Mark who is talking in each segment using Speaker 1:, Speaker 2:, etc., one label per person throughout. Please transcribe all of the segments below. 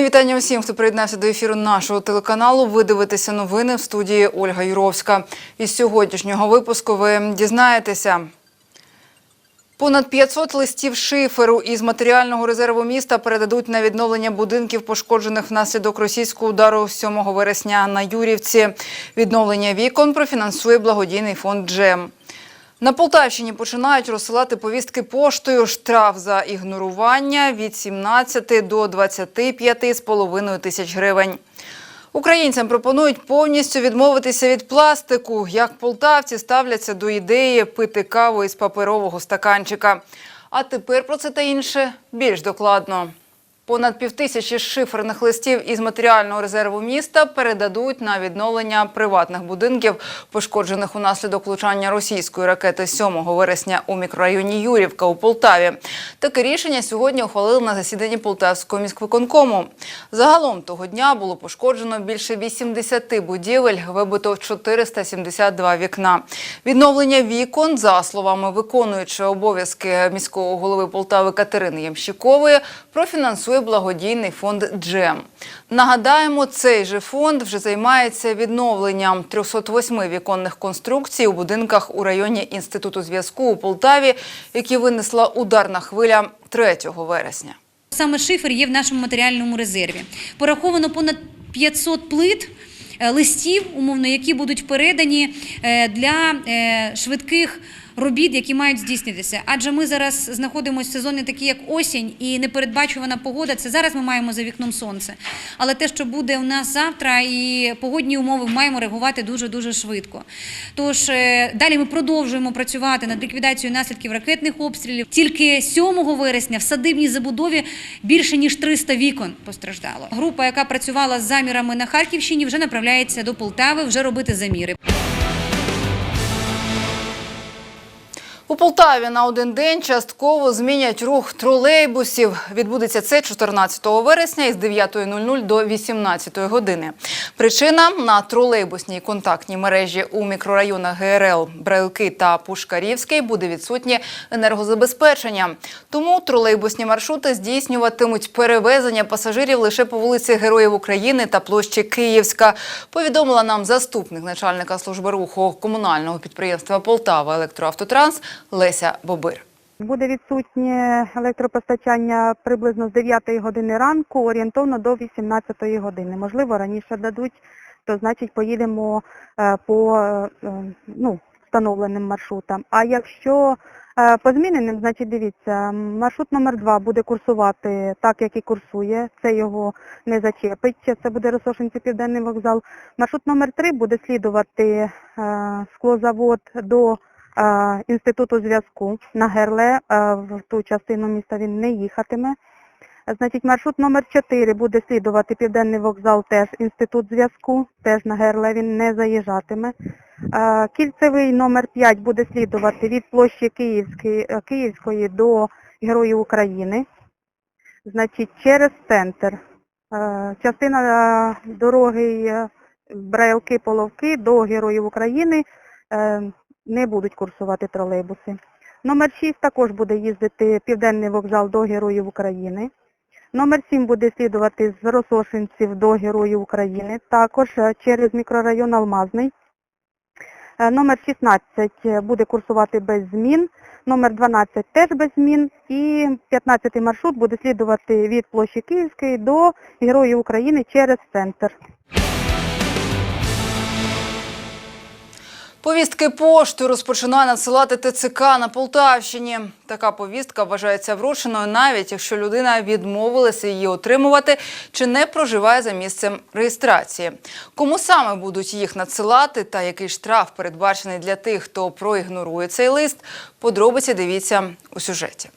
Speaker 1: Мої вітання усім, хто приєднався до ефіру нашого телеканалу. Ви дивитеся новини в студії Ольга Юровська. Із сьогоднішнього випуску ви дізнаєтеся. Понад 500 листів шиферу із матеріального резерву міста передадуть на відновлення будинків, пошкоджених внаслідок російського удару 7 вересня на Юрівці. Відновлення вікон профінансує благодійний фонд «Джем». На Полтавщині починають розсилати повістки поштою. Штраф за ігнорування від 17 до 25,5 тисяч гривень. Українцям пропонують повністю відмовитися від пластику. Як полтавці ставляться до ідеї пити каву із паперового стаканчика. А тепер про це та інше більш докладно. Понад півтисячі шиферних листів із матеріального резерву міста передадуть на відновлення приватних будинків, пошкоджених унаслідок влучання російської ракети 7 вересня у мікрорайоні Юрівка у Полтаві. Таке рішення сьогодні ухвалили на засіданні Полтавського міськвиконкому. Загалом того дня було пошкоджено більше 80 будівель, вибито 472 вікна. Відновлення вікон, за словами виконуючої обов'язки міського голови Полтави Катерини Ямщикової, профінансує благодійний фонд «Джем». Нагадаємо, цей же фонд вже займається відновленням 308 віконних конструкцій у будинках у районі Інституту зв'язку у Полтаві, які винесла ударна хвиля 3 вересня.
Speaker 2: Саме шифер є в нашому матеріальному резерві. Пораховано понад 500 плит. е, Листів, умовно, які будуть передані е, для е, швидких робіт, які мають здійснитися. Адже ми зараз знаходимося в сезоні такі, як осінь, і непередбачувана погода. Це зараз ми маємо за вікном сонце. Але те, що буде у нас завтра, і погодні умови маємо реагувати дуже дуже швидко. Тож е, далі ми продовжуємо працювати над ліквідацією наслідків ракетних обстрілів. Тільки 7 вересня в садибній забудові більше ніж 300 вікон постраждало. Група, яка працювала з замірами на Харківщині, вже направляється до Полтави вже робити заміри.
Speaker 1: У Полтаві на один день частково змінять рух тролейбусів. Відбудеться це 14 вересня із 9.00 до 18 години. Причина на тролейбусній контактній мережі у мікрорайонах ГРЛ, Брайлки та Пушкарівський буде відсутнє енергозабезпечення. Тому тролейбусні маршрути здійснюватимуть перевезення пасажирів лише по вулиці Героїв України та площі Київська. Повідомила нам заступник начальника служби руху комунального підприємства Полтава Електроавтотранс Леся Бобир.
Speaker 3: Буде відсутнє електропостачання приблизно з 9 години ранку, орієнтовно до 18 години. Можливо, раніше дадуть, то значить поїдемо е, по е, е, ну, встановленим маршрутам. А якщо по зміненим, значить дивіться, маршрут номер 2 буде курсувати так, як і курсує. Це його не зачепить. Це буде Росошинці Південний вокзал. Маршрут номер 3 буде слідувати склозавод до інституту зв'язку на Герле, е, в ту частину міста він не їхатиме. Значить, маршрут номер 4 буде слідувати Південний вокзал, теж інститут зв'язку, теж на Герле він не заїжджатиме. Е, Кільцевий номер 5 буде слідувати від площі Київської, е, Київської до Героїв України. Значить, через центр. Е, Частина е, дороги е, Брайлки-Половки до Героїв України е, не будуть курсувати тролейбуси. Номер 6 також буде їздити Південний вокзал до Героїв України. Номер 7 буде слідувати з Росошинців до Героїв України, також е, через мікрорайон Алмазний. Е, Номер 16 буде курсувати без змін, номер 12 теж без змін і 15 маршрут буде слідувати від площі Київської до Героїв України через центр.
Speaker 1: Повістки пошту розпочинає надсилати ТЦК на Полтавщині. Така повістка вважається врученою, навіть якщо людина відмовилася її отримувати чи не проживає за місцем реєстрації. Кому саме будуть їх надсилати та який штраф передбачений для тих, хто проігнорує цей лист, подробиці дивіться у сюжеті.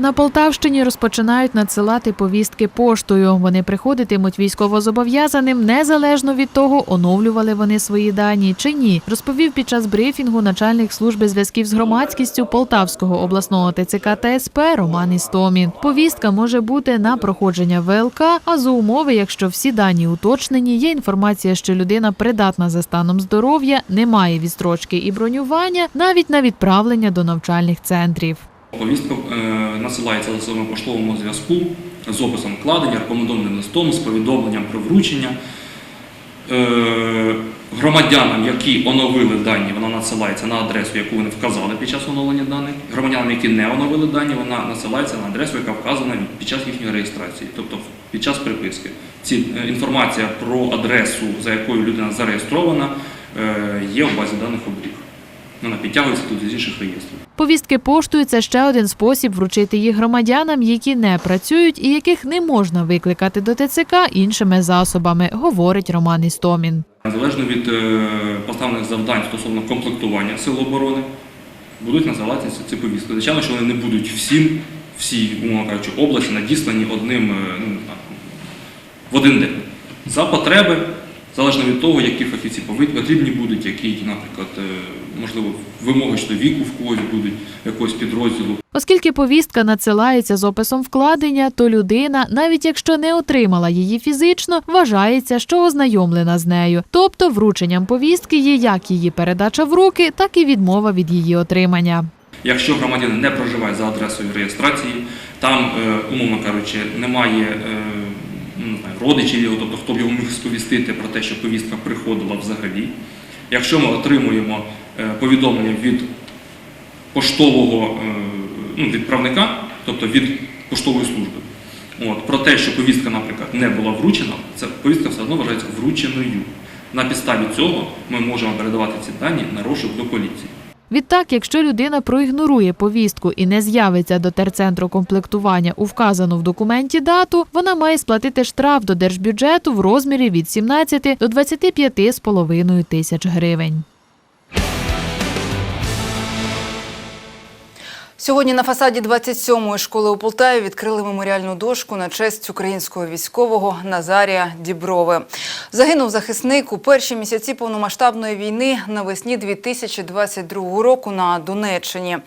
Speaker 4: На Полтавщині розпочинають надсилати повістки поштою. Вони приходитимуть військовозобов'язаним незалежно від того, оновлювали вони свої дані чи ні, розповів під час брифінгу начальник служби зв'язків з громадськістю Полтавського обласного ТЦК та СП Роман Істомін. Повістка може бути на проходження ВЛК, а за умови, якщо всі дані уточнені, є інформація, що людина придатна за станом здоров'я, не має відстрочки і бронювання, навіть на відправлення до навчальних центрів.
Speaker 5: Повістка е, насилається засобами поштовому зв'язку з описом вкладення, рекомендованим листом, з повідомленням про вручення. Е, Громадянам, які оновили дані, вона надсилається на адресу, яку вони вказали під час оновлення даних. Громадянам, які не оновили дані, вона надсилається на адресу, яка вказана під час їхньої реєстрації, тобто під час приписки. Ці е, інформація про адресу, за якою людина зареєстрована, є в базі даних обріг. Вона підтягується тут з інших реєстрів.
Speaker 4: Повістки поштою це ще один спосіб вручити їх громадянам, які не працюють і яких не можна викликати до ТЦК іншими засобами, говорить Роман Істомін.
Speaker 5: Залежно від е, поставлених завдань стосовно комплектування сил оборони, будуть називатися ці повістки. Звичайно, що вони не будуть всім, всій, умовно кажучи, області надіслані одним, е, ну, в один день. За потреби, залежно від того, які фахівці потрібні будуть, які, наприклад, е, можливо, вимоги щодо віку в когось будуть, якогось підрозділу.
Speaker 4: Оскільки повістка надсилається з описом вкладення, то людина, навіть якщо не отримала її фізично, вважається, що ознайомлена з нею. Тобто врученням повістки є як її передача в руки, так і відмова від її отримання.
Speaker 5: Якщо громадянин не проживає за адресою реєстрації, там, е, умовно кажучи, немає е, ну, не знаю, родичів його, тобто хто б його міг сповістити про те, що повістка приходила взагалі. Якщо ми отримуємо е, повідомлення від поштового е, ну, відправника, тобто від поштової служби, про те, що повістка, наприклад, не була вручена, ця повістка все одно вважається врученою. На підставі цього ми можемо передавати ці дані на розшук до поліції.
Speaker 4: Відтак, якщо людина проігнорує повістку і не з'явиться до терцентру комплектування у вказану в документі дату, вона має сплатити штраф до держбюджету в розмірі від 17 до 25,5 тисяч гривень.
Speaker 1: Сьогодні на фасаді 27-ї школи у Полтаві відкрили меморіальну дошку на честь українського військового Назарія Діброви. Загинув захисник у перші місяці повномасштабної війни навесні 2022 року на Донеччині.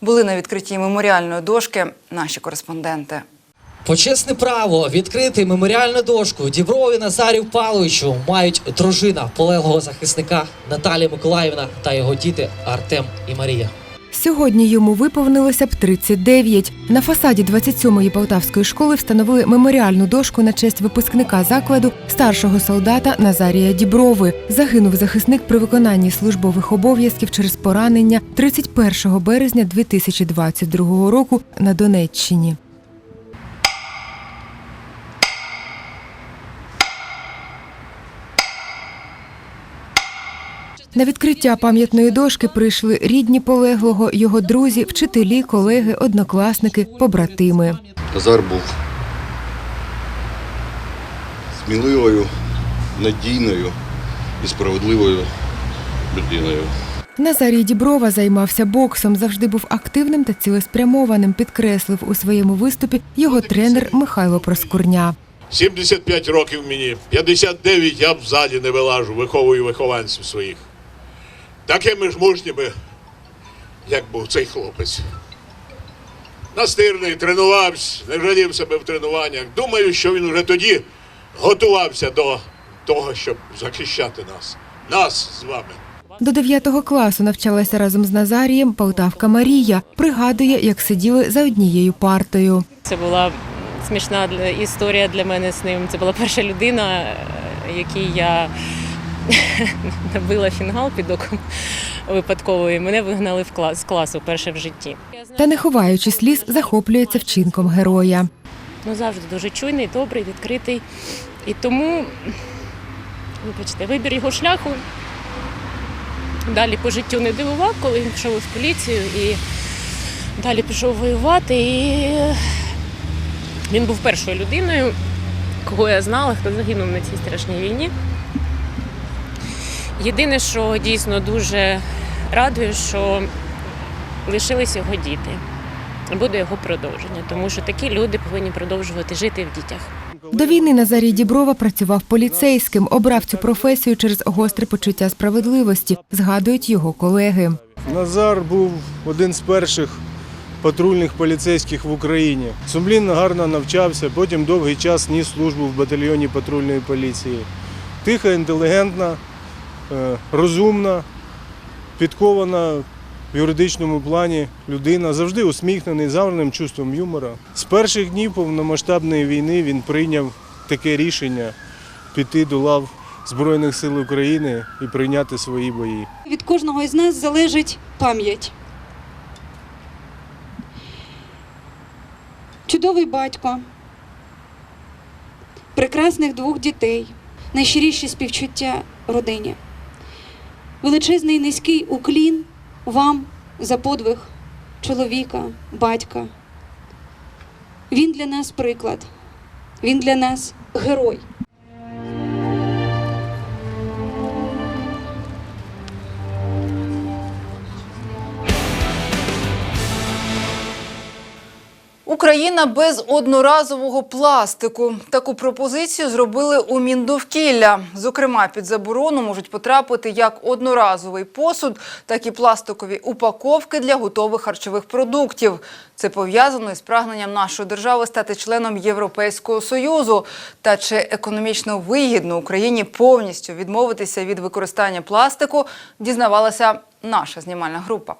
Speaker 1: Були на відкритті меморіальної дошки наші кореспонденти.
Speaker 6: Почесне право відкрити меморіальну дошку Діброві Назарію Павловичу мають дружина полеглого захисника Наталія Миколаївна та його діти Артем і Марія.
Speaker 7: Сьогодні йому виповнилося б 39. На фасаді 27-ї Полтавської школи встановили меморіальну дошку на честь випускника закладу старшого солдата Назарія Діброви. Загинув захисник при виконанні службових обов'язків через поранення 31 березня 2022 року на Донеччині. На відкриття пам'ятної дошки прийшли рідні полеглого, його друзі, вчителі, колеги, однокласники, побратими.
Speaker 8: Назар був сміливою, надійною і справедливою людиною.
Speaker 7: Назарій Діброва займався боксом, завжди був активним та цілеспрямованим, підкреслив у своєму виступі його тренер Михайло Проскурня.
Speaker 9: 75 років мені, 59 я в залі не вилажу, виховую вихованців своїх. Такими ж мужніми, як був цей хлопець. Настирний, тренувався, не жалів себе в тренуваннях. Думаю, що він вже тоді готувався до того, щоб захищати нас. Нас з вами.
Speaker 7: До 9 класу навчалася разом з Назарієм Полтавка Марія. Пригадує, як сиділи за однією партою.
Speaker 10: Це була смішна історія для мене з ним. Це була перша людина, е, якій я набила фінгал під оком випадково, і мене вигнали в клас, з класу перше в житті.
Speaker 7: Та не ховаючи сліз, захоплюється вчинком героя.
Speaker 10: Ну, завжди дуже чуйний, добрий, відкритий. І тому, вибачте, вибір його шляху далі по життю не дивував, коли він пішов в поліцію і далі пішов воювати. І він був першою людиною, кого я знала, хто загинув на цій страшній війні. Єдине, що дійсно дуже радує, що лишились його діти. Буде його продовження, тому що такі люди повинні продовжувати жити в дітях.
Speaker 7: До війни Назарій Діброва працював поліцейським, обрав цю професію через гостре почуття справедливості, згадують його колеги.
Speaker 11: Назар був один з перших патрульних поліцейських в Україні. Сумлінно гарно навчався, потім довгий час ніс службу в батальйоні патрульної поліції. Тиха, інтелігентна, розумна, підкована в юридичному плані людина, завжди усміхнений, з чувством юмора. З перших днів повномасштабної війни він прийняв таке рішення піти до лав Збройних сил України і прийняти свої бої.
Speaker 12: Від кожного із нас залежить пам'ять. Чудовий батько, прекрасних двох дітей, найщиріші співчуття родині. Величезний низький уклін вам за подвиг чоловіка, батька. Він для нас приклад, він для нас герой.
Speaker 1: Україна без одноразового пластику. Таку пропозицію зробили у Міндовкілля. Зокрема, під заборону можуть потрапити як одноразовий посуд, так і пластикові упаковки для готових харчових продуктів. Це пов'язано із прагненням нашої держави стати членом Європейського союзу. Та чи економічно вигідно Україні повністю відмовитися від використання пластику, дізнавалася наша знімальна група.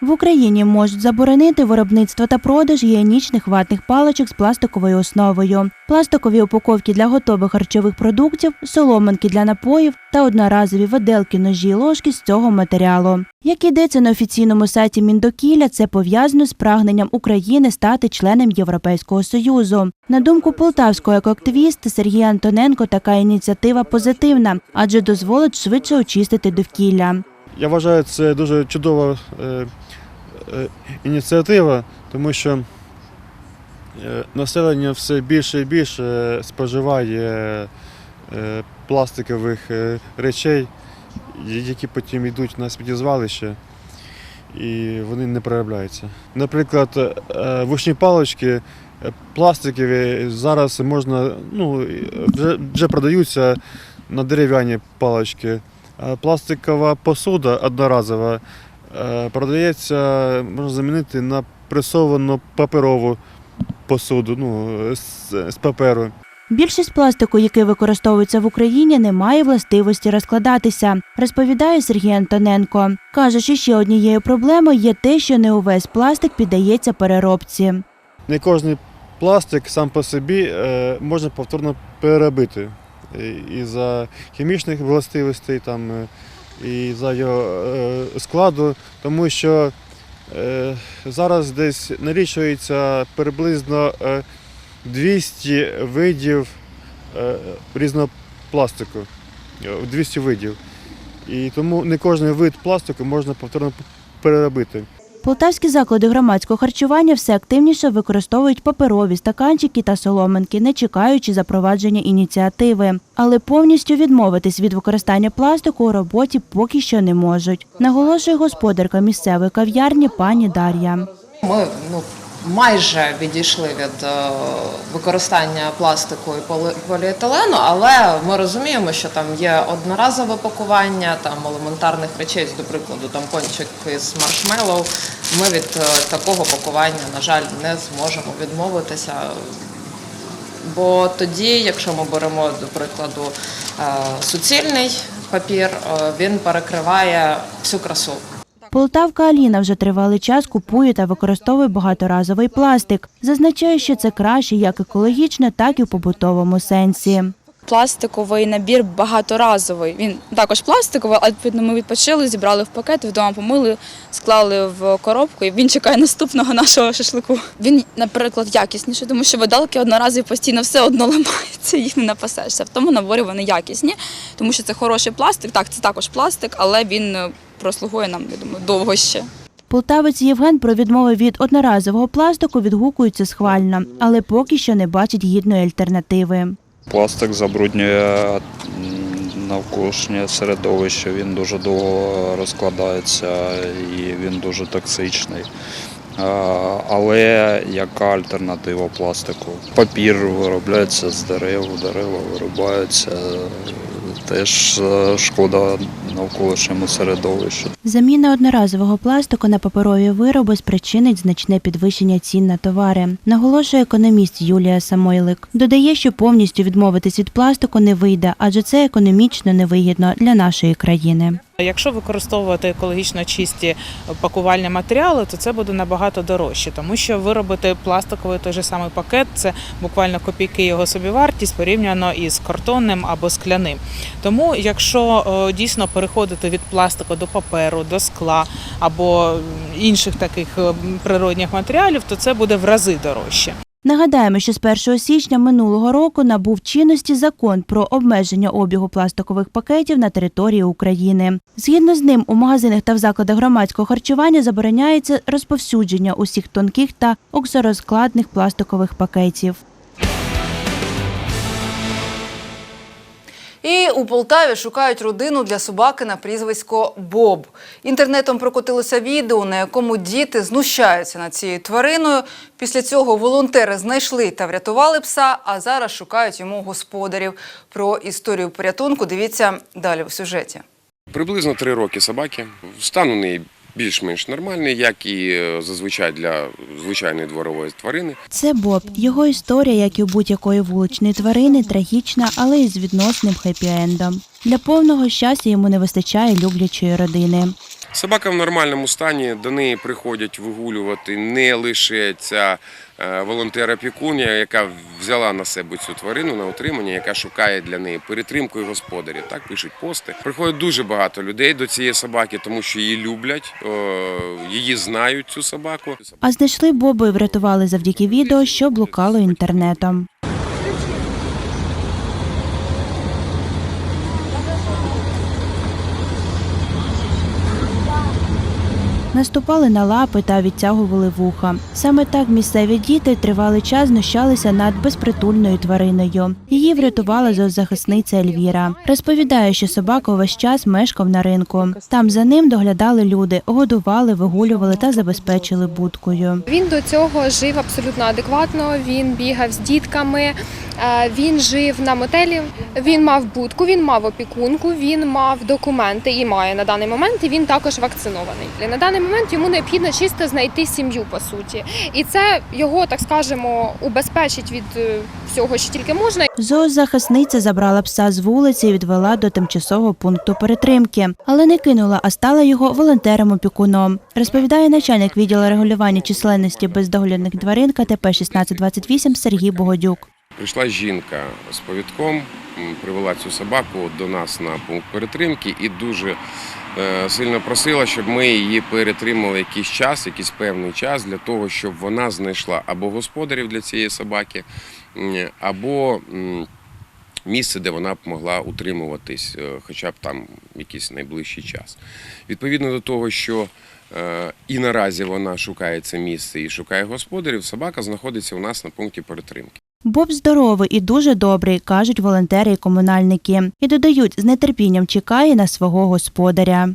Speaker 13: В Україні можуть заборонити виробництво та продаж гігієнічних ватних паличок з пластиковою основою, пластикові упаковки для готових харчових продуктів, соломинки для напоїв та одноразові виделки, ножі, ложки з цього матеріалу. Як йдеться на офіційному сайті Міндокілля, це пов'язано з прагненням України стати членом Європейського союзу. На думку полтавського екоактивіста Сергія Антоненко, така ініціатива позитивна, адже дозволить швидше очистити довкілля.
Speaker 14: Я вважаю, це дуже чудова е, ініціатива, тому що е, населення все більше і більше споживає е, пластикових е, речей, які потім йдуть на сміттєзвалище і вони не переробляються. Наприклад, е, вушні палички е, пластикові зараз можна, ну, вже, вже продаються на дерев'яні палички. Е, Пластикова посуда одноразова е, продається, можна замінити на пресовану паперову посуду ну, з, з паперу.
Speaker 13: Більшість пластику, який використовується в Україні, не має властивості розкладатися, розповідає Сергій Антоненко. Каже, що ще однією проблемою є те, що не увесь пластик піддається переробці.
Speaker 14: Не кожний пластик сам по собі е, можна повторно переробити. І за хімічних властивостей, там, е, і за його е, складу, тому що е, зараз десь налічується приблизно е, 200 видів е, різного пластику. е, 200 видів. І тому не кожен вид пластику можна повторно переробити.
Speaker 13: Полтавські заклади громадського харчування все активніше використовують паперові стаканчики та соломинки, не чекаючи запровадження ініціативи. Але повністю відмовитись від використання пластику у роботі поки що не можуть. Наголошує господарка місцевої кав'ярні пані Дар'я.
Speaker 15: Ми ну майже відійшли від е, використання пластику і поліетилену, але ми розуміємо, що там є одноразове пакування, там елементарних речей, до прикладу, там пончик із маршмеллоу. Ми від е, такого пакування, на жаль, не зможемо відмовитися. Бо тоді, якщо ми беремо, до прикладу, е, суцільний папір, е, він перекриває всю красу.
Speaker 13: Полтавка Аліна вже тривалий час купує та використовує багаторазовий пластик. Зазначає, що це краще як екологічно, так і в побутовому сенсі.
Speaker 16: Пластиковий набір багаторазовий. Він також пластиковий, але відповідно ми відпочили, зібрали в пакет, вдома помили, склали в коробку, і він чекає наступного нашого шашлику. Він, наприклад, якісніший, тому що видалки одноразові постійно все одно ламаються, їх не напасешся. В тому наборі вони якісні, тому що це хороший пластик. Так, це також пластик, але він е, прослугує нам, я думаю, довго ще.
Speaker 13: Полтавець Євген про відмови від одноразового пластику відгукується схвально, але поки що не бачить гідної альтернативи.
Speaker 17: Пластик забруднює навколишнє середовище, він дуже довго розкладається і він дуже токсичний. Але яка альтернатива пластику? Папір виробляється з дерев, дерева виробляються, теж е, шкода навколишньому середовищу.
Speaker 13: Заміна одноразового пластику на паперові вироби спричинить значне підвищення цін на товари, наголошує економіст Юлія Самойлик. Додає, що повністю відмовитись від пластику не вийде, адже це економічно невигідно для нашої країни.
Speaker 18: Якщо використовувати екологічно чисті пакувальні матеріали, то це буде набагато дорожче, тому що виробити пластиковий той же самий пакет це буквально копійки його собівартість порівняно із картонним або скляним. Тому, якщо е, дійсно переходити від пластику до паперу, до скла або інших таких е, природних матеріалів, то це буде в рази дорожче.
Speaker 13: Нагадаємо, що з 1 січня минулого року набув чинності закон про обмеження обігу пластикових пакетів на території України. Згідно з ним, у магазинах та в закладах громадського харчування забороняється розповсюдження усіх тонких та оксорозкладних пластикових пакетів.
Speaker 1: І у Полтаві шукають родину для собаки на прізвисько Боб. Інтернетом прокотилося відео, на якому діти знущаються над цією твариною. Після цього волонтери знайшли та врятували пса, а зараз шукають йому господарів. Про історію порятунку дивіться далі у сюжеті.
Speaker 19: Приблизно три роки собаки. Стан у неї більш-менш нормальний, як і е, зазвичай для звичайної дворової тварини.
Speaker 13: Це Боб. Його історія, як і у будь-якої вуличної тварини, трагічна, але із відносним хеппі-ендом. Для повного щастя йому не вистачає люблячої родини.
Speaker 19: Собака в нормальному стані, до неї приходять вигулювати не лише ця е, волонтера Пікунія, яка взяла на себе цю тварину на утримання, яка шукає для неї перетримку і господарів. Так пишуть пости. Приходить дуже багато людей до цієї собаки, тому що її люблять, її знають цю собаку.
Speaker 13: А знайшли Боба і врятували завдяки відео, що блукало інтернетом. Наступали на лапи та відтягували вуха. Саме так місцеві діти тривалий час знущалися над безпритульною твариною. Її врятувала зоозахисниця Ельвіра. Розповідає, що собака увесь час мешкав на ринку. Там за ним доглядали люди, годували, вигулювали та забезпечили будкою.
Speaker 20: Він до цього жив абсолютно адекватно. Він бігав з дітками, е, він жив на мотелі. Він мав будку, він мав опікунку, він мав документи і має на даний момент. І він також вакцинований. На даний момент йому необхідно чисто знайти сім'ю по суті, і це його, так скажемо, убезпечить від е, всього, що тільки можна.
Speaker 13: Зоозахисниця забрала пса з вулиці і відвела до тимчасового пункту перетримки, але не кинула, а стала його волонтером-опікуном. Розповідає начальник відділу регулювання численності бездоглядних тварин КТП 1628 Сергій Богодюк.
Speaker 19: Прийшла жінка з повідком, привела цю собаку до нас на пункт перетримки і дуже сильно просила, щоб ми її перетримали якийсь час, якийсь певний час для того, щоб вона знайшла або господарів для цієї собаки, або місце, де вона б могла утримуватись, е, хоча б там якийсь найближчий час. Відповідно до того, що е, і наразі вона шукає це місце і шукає господарів, собака знаходиться у нас на пункті перетримки.
Speaker 13: Боб здоровий і дуже добрий, кажуть волонтери і комунальники. І додають, з нетерпінням чекає на свого господаря.